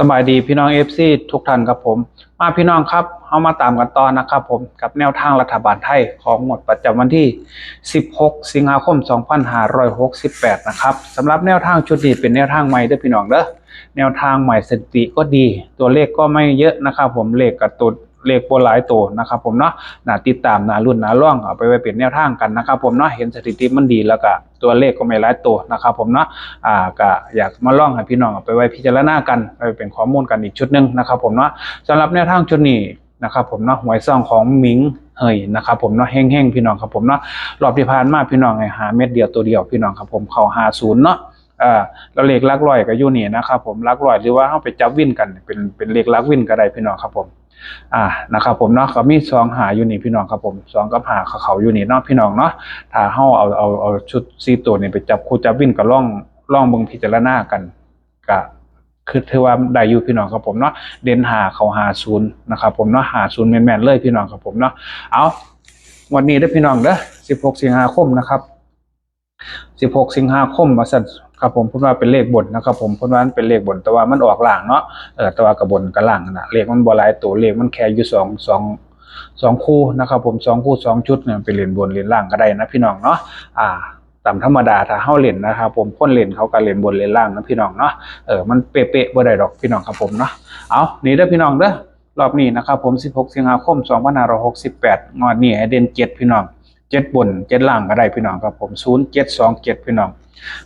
สบายดีพี่น้องเอฟซีทุกท่านครับผม มาพี่น้องครับเอามาตามกันต่อนะครับผมกับแนวทางรัฐบาลไทยของหมดประจำวันที่ 16 สิงหาคม 2568 นะครับสำหรับแนวทางชุดนี้เป็นแนวทางใหม่เด้อพี่น้องเด้อแนวทางใหม่สถิติก็ดี ตัวเลขก็ไม่เยอะนะครับผมเลขกระตุด เลขโบหลายตัวนะครับผมเนาะน่าติดตามน่ารุ่นน่าร่องเอาไปไว้เป็นแนวทางกันนะครับผมเนาะเห็นสถิติมันดีแล้วก็ตัวเลขก็ไม่หลายตัวนะครับผมเนาะอ่าก็อยากมาล่องให้พี่น้องเอาไปไว้พิจารณากันไปเป็นข้อมูลกันอีกชุดหนึ่งนะครับผมเนาะสำหรับแนวทางชุดนี้นะครับผมเนาะหวยซองของมิงเฮ้ยนะครับผมเนาะแห้งๆพี่น้องครับผมเนาะรอบที่ผ่านมาพี่น้องให้หาเม็ดเดียวตัวเดียวพี่น้องครับผมเข้าหาศูนย์เนาะอ่าเลขลักร้อยก็อยู่นี่นะครับผมลักร้อยหรือว่าเฮาไปจับวินกันเป็นเป็นเลขลักวินก็ได้พี่น้องครับผม อ่านะครับผมเนาะก็มีซองหาอยู่นี่พี่น้องครับผมซองกับหาเขาเขาอยู่นี่เนาะพี่น้องเนาะถ้าเฮาเอาเอาเอาชุดซีตัวนี้ไปจับคู่จับวินก็ล่องล่องเบิ่งพิจารณากันก็คือถือว่าได้อยู่พี่น้องครับผมเนาะเด่นหาเขาหาศูนย์นะครับผมเนาะหาศูนย์แม่นๆเลยพี่น้องครับผมเนาะเอาวันนี้เด้อพี่น้องเด้อ16 สิงหาคมนะครับ 16 สิงหาคมว่าซั่น ครับผมพิ่นว่าเป็นเลขบนนะครับผมพิ่นว่ามันเป็นเลขบนแต่ว่ามันออกล่างเนาะเออแต่ว่ากับบนกับล่างนะเลขมันบหลายตัวเลขมันแค่อยู่สองสองสองคู่นะครับผมสองคู่สองชุดเนี่ยไปเล่นบนเล่นล่างก็ได้นะพี่น้องเนาะอ่าตามธรรมดาถ้าเฮาเล่นนะครับผมคนเล่นเขาก็เล่นบนเล่นล่างนะพี่น้องเนาะเออมันเป๊ะๆบ่ได้ดอกพี่น้องครับผมเนาะเอานี่เด้อพี่น้องเด้อรอบนี้นะครับผม 16 สิงหาคม 2568งวดนี้ให้เด่น7พี่น้องเจ็ดบนเจ็ดล่างก็ได้พี่น้องครับผมศูนย์เจ็ดสองเจ็ดพี่น้อง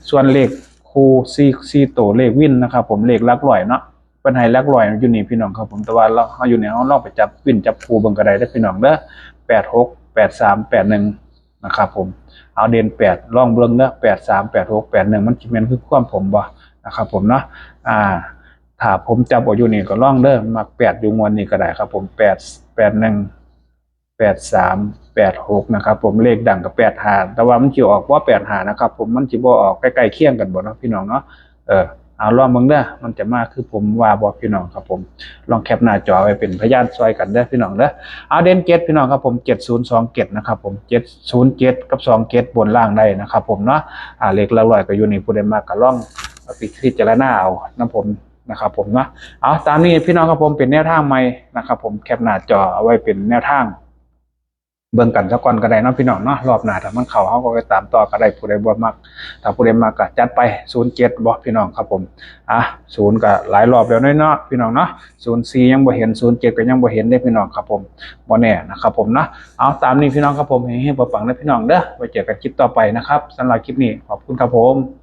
ส่วนเลข คูซีซีโตวเลขวินนะครับ ผมเลขลักลอยเนาะเป็นไฮลักลอยอยู่นี่พี่น้องครับผมแต่ว่าเราอยู่ในเขาลองไปจับวินจับคูเบิ่งก็ไดได้พี่น้องเด้อแปดหกแปดสามแปดหนึ่งนะครับผมเอาเด่นแปดลองเบิ่งเด้อแปดสามแปดหกแปดหนึ่งมันคิดเป็นคือความผมบ่นะครับผมเนาะอ่าถ้าผมจับออยู่นี่ก็ล่องเด้อมักแปดอยู่มวนนี่ก็ได้ครับ ผมแปดแปดหนึ่ง แปดสามแปดหกนะครับผมเลขดังกับแปดหาแต่ว่ามันจิออกว่าแปดหานะครับผมมันจิบออกใกล้ๆเคียงกันบ่เนาะพี่น้องเนาะเออเอาลองเบิ่งเด้อมันจะมากคือผมว่าบ่พี่น้องครับผมลองแคปหน้าจอไว้เป็นพยานซอยกันเด้อพี่น้องเด้อเอาเด่นเจ็ดพี่น้องครับผมเจ็ดศูนย์สองเจ็ดนะครับผมเจ็ดศูนย์เจ็ดกับสองเจ็ดบนล่างได้นะครับผมเนาะอ่าเลขละร้อยก็อยู่นี่ผู้ใดมากก็ลองเอาไปพิจารณาเอานะผมนะครับผมเนาะเอาตามนี้พี่น้องครับผมเป็นแนวทางใหม่นะครับผมแคปหน้าจอเอาไว้เป็นแนวทาง เบิ่งกันสักก่อนก็ได้เนาะพี่น้องเนาะรอบหน้าถ้ามันเข้าเฮาก็ไปตามต่อก็ได้ผู้ใดบ่มักถ้าผู้ใดมักก็จัดไป07บ่พี่น้องครับผมอะ0ก็หลายรอบแล้วน้อยเนาะพี่น้องเนาะ04ยังบ่เห็น07ก็ยังบ่เห็นเด้พี่น้องครับผมบ่แน่นะครับผมเนาะเอาตามนี้พี่น้องครับผมให้ๆปังนะพี่น้องเด้อไว้เจอกันคลิปต่อไปนะครับสำหรับคลิปนี้ขอบคุณครับผม